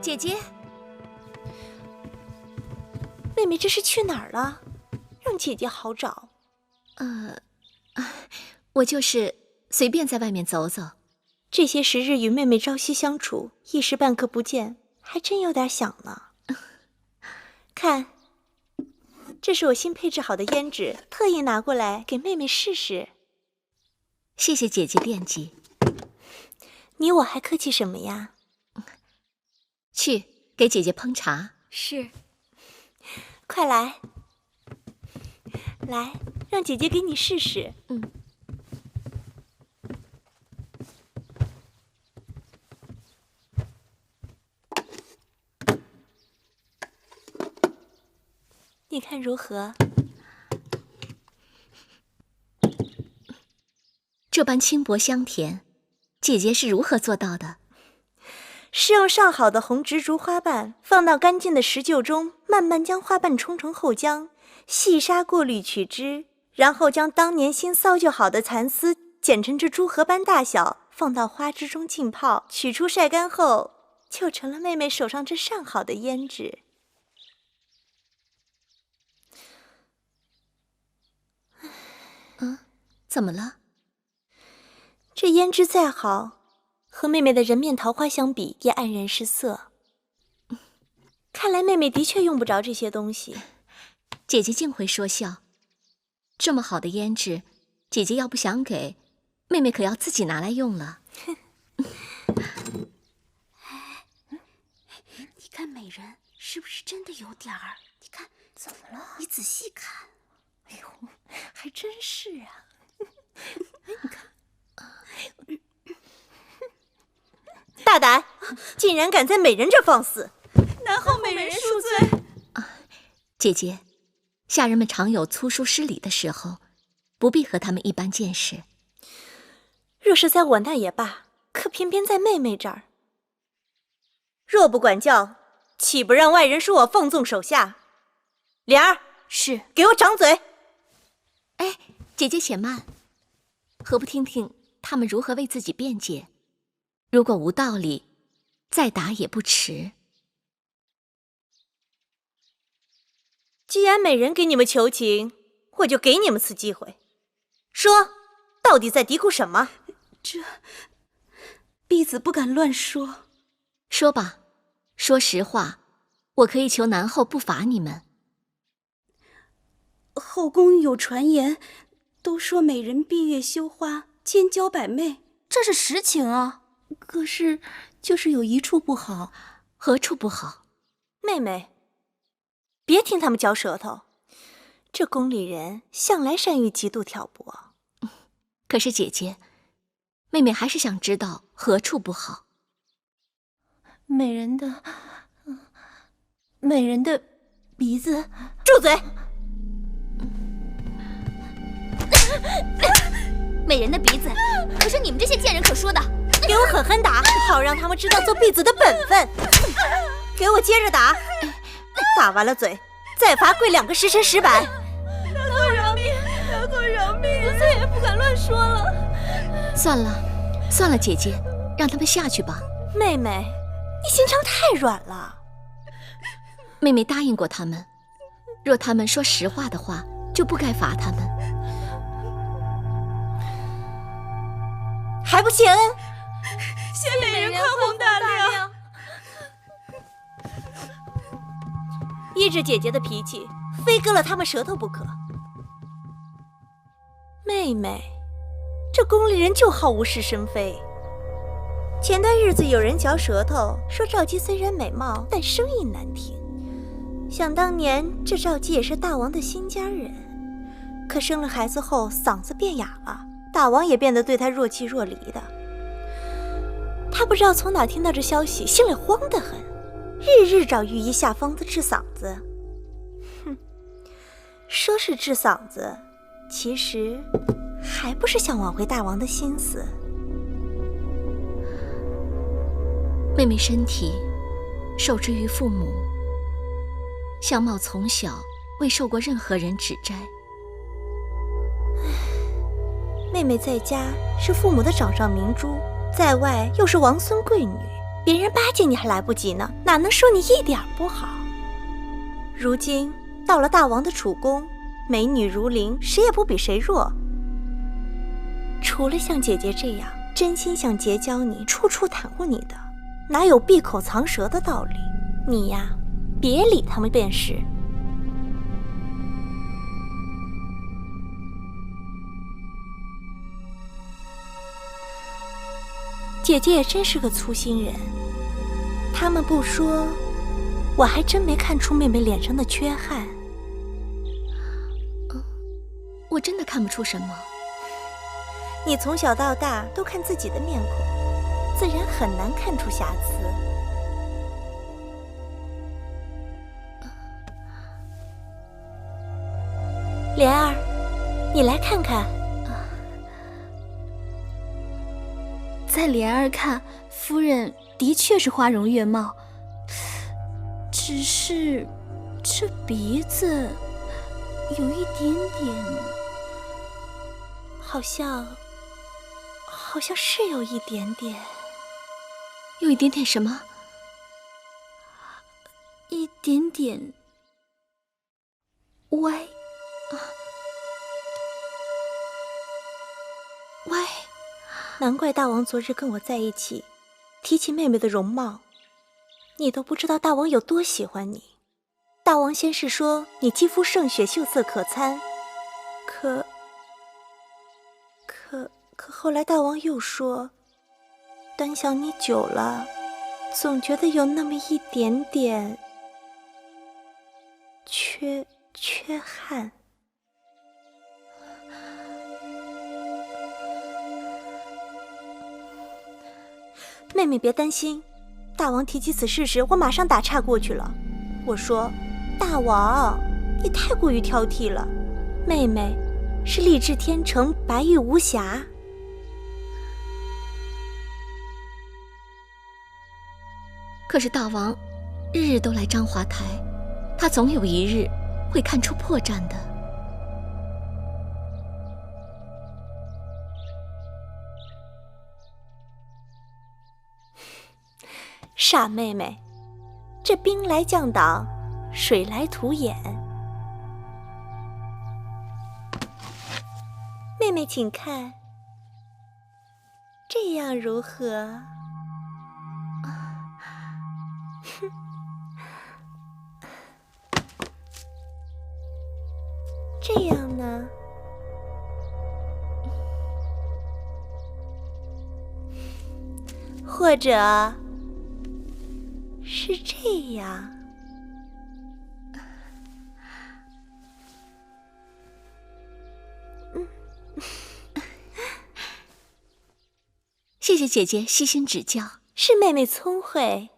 姐姐，妹妹这是去哪儿了？让姐姐好找。呃，我就是随便在外面走走。这些时日与妹妹朝夕相处，一时半刻不见，还真有点想呢。看，这是我新配置好的胭脂，特意拿过来给妹妹试试。谢谢姐姐惦记。你我还客气什么呀？去给姐姐烹茶。是。快来，来，让姐姐给你试试。嗯。你看如何？这般轻薄香甜，姐姐是如何做到的？是用上好的红植竹花瓣放到干净的石臼中，慢慢将花瓣冲成后浆，细沙过滤取汁，然后将当年新骚就好的蚕丝剪成这珠核般大小，放到花枝中浸泡，取出晒干后，就成了妹妹手上这上好的胭脂。怎么了？这胭脂再好，和妹妹的人面桃花相比，也黯然失色。看来妹妹的确用不着这些东西。姐姐竟会说笑。这么好的胭脂，姐姐要不想给，妹妹可要自己拿来用了。哎，你看美人是不是真的有点儿？你看怎么了？你仔细看。哎呦，还真是啊。哎，你看，大胆，竟然敢在美人这放肆！南后美人恕罪。啊，姐姐，下人们常有粗疏失礼的时候，不必和他们一般见识。若是在我那也罢，可偏偏在妹妹这儿。若不管教，岂不让外人说我放纵手下？莲儿，是，给我掌嘴！哎，姐姐且慢。何不听听他们如何为自己辩解？如果无道理，再打也不迟。既然美人给你们求情，我就给你们次机会，说，到底在嘀咕什么？这婢子不敢乱说。说吧，说实话，我可以求南后不罚你们。后宫有传言。都说美人闭月羞花，千娇百媚，这是实情啊。可是，就是有一处不好，何处不好？妹妹，别听他们嚼舌头。这宫里人向来善于极度挑拨。可是姐姐，妹妹还是想知道何处不好。美人的，美人的鼻子。住嘴！美人的鼻子，可是你们这些贱人可说的！给我狠狠打，好让他们知道做婢子的本分。给我接着打，打完了嘴，再罚跪两个时辰石板。大哥饶命！大哥饶命！我再也不敢乱说了。算了，算了，姐姐，让他们下去吧。妹妹，你心肠太软了。妹妹答应过他们，若他们说实话的话，就不该罚他们。还不谢恩？谢美人宽宏大量。依着姐姐的脾气，非割了他们舌头不可。妹妹，这宫里人就好无事生非。前段日子有人嚼舌头，说赵姬虽然美貌，但声音难听。想当年，这赵姬也是大王的新家人，可生了孩子后，嗓子变哑了。大王也变得对她若即若离的，他不知道从哪听到这消息，心里慌得很，日日找御医下方子治嗓子。哼，说是治嗓子，其实还不是想挽回大王的心思。妹妹身体受之于父母，相貌从小未受过任何人指摘。妹妹在家是父母的掌上明珠，在外又是王孙贵女，别人巴结你还来不及呢，哪能说你一点不好？如今到了大王的储宫，美女如林，谁也不比谁弱。除了像姐姐这样真心想结交你、处处袒护你的，哪有闭口藏舌的道理？你呀，别理他们便是。姐姐也真是个粗心人，他们不说，我还真没看出妹妹脸上的缺憾。我真的看不出什么。你从小到大都看自己的面孔，自然很难看出瑕疵。莲儿，你来看看。在莲儿看，夫人的确是花容月貌，只是这鼻子有一点点，好像，好像是有一点点，有一点点什么？一点点歪啊，歪。难怪大王昨日跟我在一起，提起妹妹的容貌，你都不知道大王有多喜欢你。大王先是说你肌肤胜雪，秀色可餐，可可可后来大王又说，端详你久了，总觉得有那么一点点缺缺憾。妹妹别担心，大王提起此事时，我马上打岔过去了。我说：“大王，你太过于挑剔了。妹妹是丽质天成，白玉无瑕。”可是大王日日都来章华台，他总有一日会看出破绽的。傻妹妹，这兵来将挡，水来土掩。妹妹，请看，这样如何？这样呢？或者？是这样，嗯，谢谢姐姐悉心指教，是妹妹聪慧。